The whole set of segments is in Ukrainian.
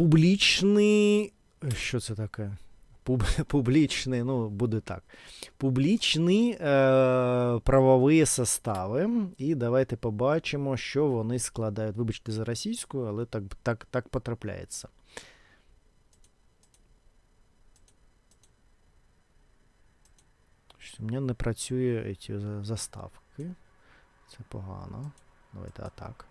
публічний. Що це таке? Пуб, публічний, ну, буде так. Публічні е, правові состави. І давайте побачимо, що вони складають. Вибачте за російську, але так, так, так потрапляється. У мене не працює ці заставки. Це погано. Давайте атак.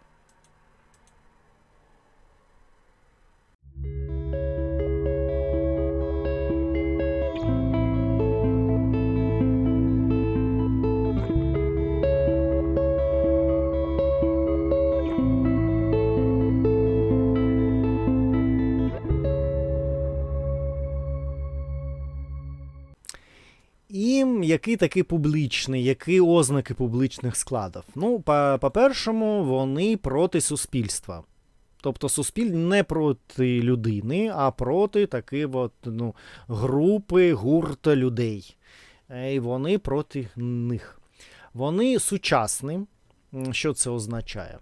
І який такий публічний, які ознаки публічних складів? Ну, по- по-першому, вони проти суспільства. Тобто суспіль не проти людини, а проти таки от, ну, групи, гурта людей. Е, І вони проти них. Вони сучасні. Що це означає?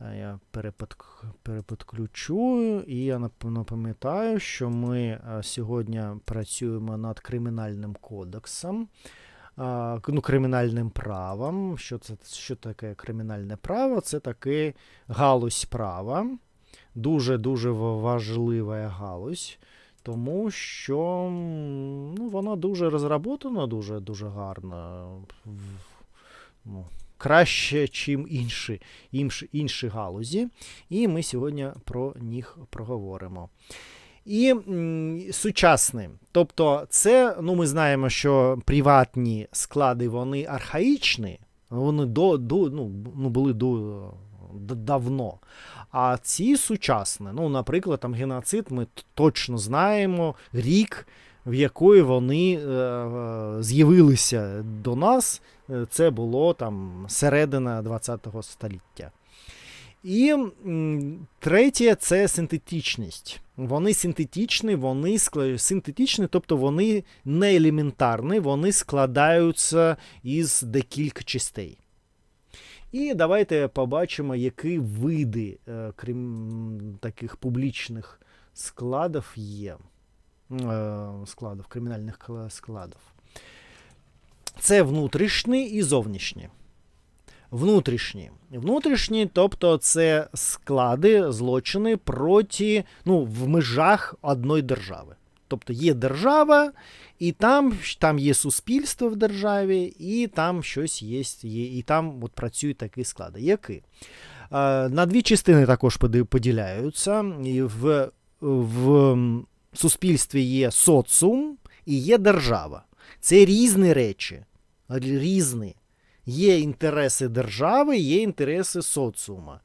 Е, Я перепод- переподключую, і я напам'ятаю, що ми е, сьогодні працюємо над кримінальним кодексом, ну, кримінальним правом. Що це що таке кримінальне право? Це таке галузь права, дуже-дуже ва- важлива галузь. Тому що ну, вона дуже розроблена, дуже дуже гарна. Ну, краще, чим інші, інші, інші галузі. І ми сьогодні про них проговоримо. І м, сучасні. Тобто, це, ну, ми знаємо, що приватні склади вони архаїчні, вони до, до, ну, ну, були до, д- давно. А ці сучасні, ну, наприклад, там геноцид, ми точно знаємо рік, в якої вони е, з'явилися до нас. Е, Це було там середина 20 століття. І третє це синтетичність. Вони синтетичні, вони скла- синтетичні, тобто вони не елементарні, вони складаються із декілька частей. І давайте побачимо, які види е, крім таких публічних складів є. Е, складів, кримінальних кла- складів. Це внутрішні і зовнішні. Внутрішні. Внутрішні, тобто це склади, злочини проти, ну, в межах одної держави. Тобто є держава, і там, там є суспільство в державі, і там щось є, і там от працюють такі склади. Які? Е, на дві частини також поділяються. В, в суспільстві є соціум і є держава. Це різні речі. Різні. Є інтереси держави, є інтереси соціума.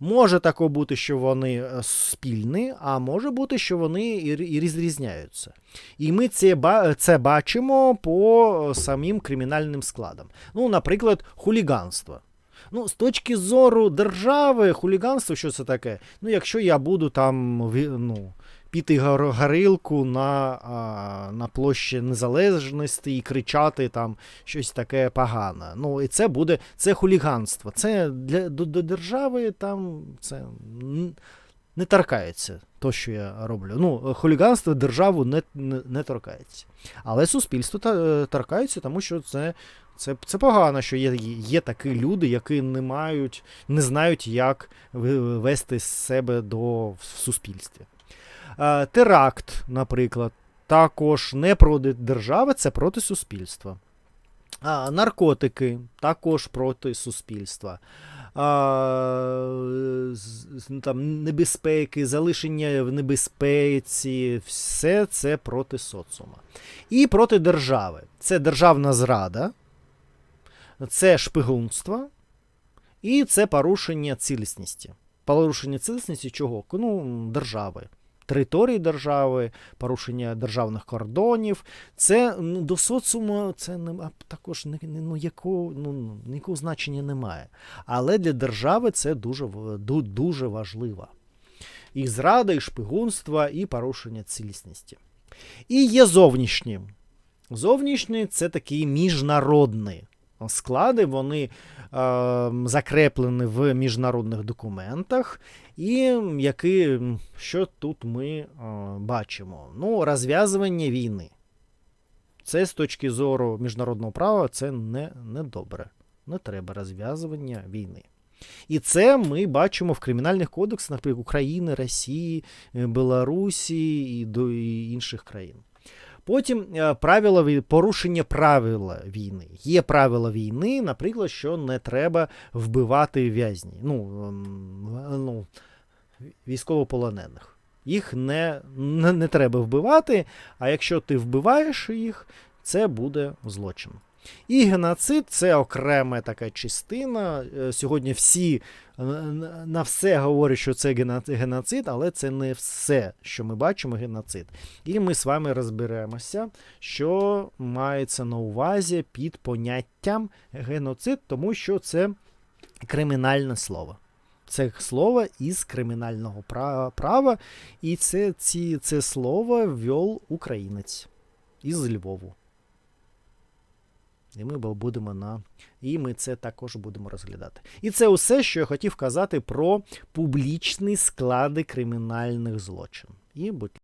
Може тако бути, що вони е, спільні, а може бути, що вони і рі- і розрізняються. І ми це, це бачимо по е, самим кримінальним складам. Ну, наприклад, хуліганство. Ну, з точки зору держави, хуліганство, що це таке? Ну, якщо я буду там ну, піти горилку на, на площі Незалежності і кричати там щось таке погане. Ну, і це буде це хуліганство. Це для до, до держави там це не торкається то, що я роблю. Ну, хуліганство державу не, не, не торкається. Але суспільство е, торкається, тому що це, це, це погано, що є, є такі люди, які не мають, не знають, як вести себе до в суспільстві. Е, Теракт, наприклад, також не проти держави, це проти суспільства. А, наркотики також проти суспільства. А, з- там, небезпеки, залишення в небезпеці, все це проти соціума. І проти держави. Це державна зрада, це шпигунство і це порушення цілісності. Порушення цілісності чого? Ну, держави. Території держави, порушення державних кордонів. Це ну, до соціуму це не, також не, ну, якого, ну, ніякого значення немає. Але для держави це дуже, дуже важливо. І зрада, і шпигунство, і порушення цілісності. І є зовнішні. Зовнішні це такий міжнародний склади, вони е, закреплені в міжнародних документах. І які, що тут ми е, бачимо? Ну, розв'язування війни. Це з точки зору міжнародного права це не, не добре. Не треба розв'язування війни. І це ми бачимо в кримінальних кодексах, наприклад, України, Росії, е, Білорусі і до і інших країн. Потім е, правила порушення правила війни. Є правила війни, наприклад, що не треба вбивати в'язні, ну, ем, ну, військовополонених. Їх не, не, не треба вбивати, а якщо ти вбиваєш їх, це буде злочин. І геноцид це окрема така частина. Е, Сьогодні всі е, на- все говорять, що це геноцид, але це не все, що ми бачимо, геноцид. І ми з вами розберемося, що мається на увазі під поняттям геноцид, тому що це кримінальне слово. Це слово із кримінального права, і це, ці, це слово ввел українець із Львову. І ми будемо на. І ми це також будемо розглядати. І це усе, що я хотів казати про публічні склади кримінальних злочин. І будь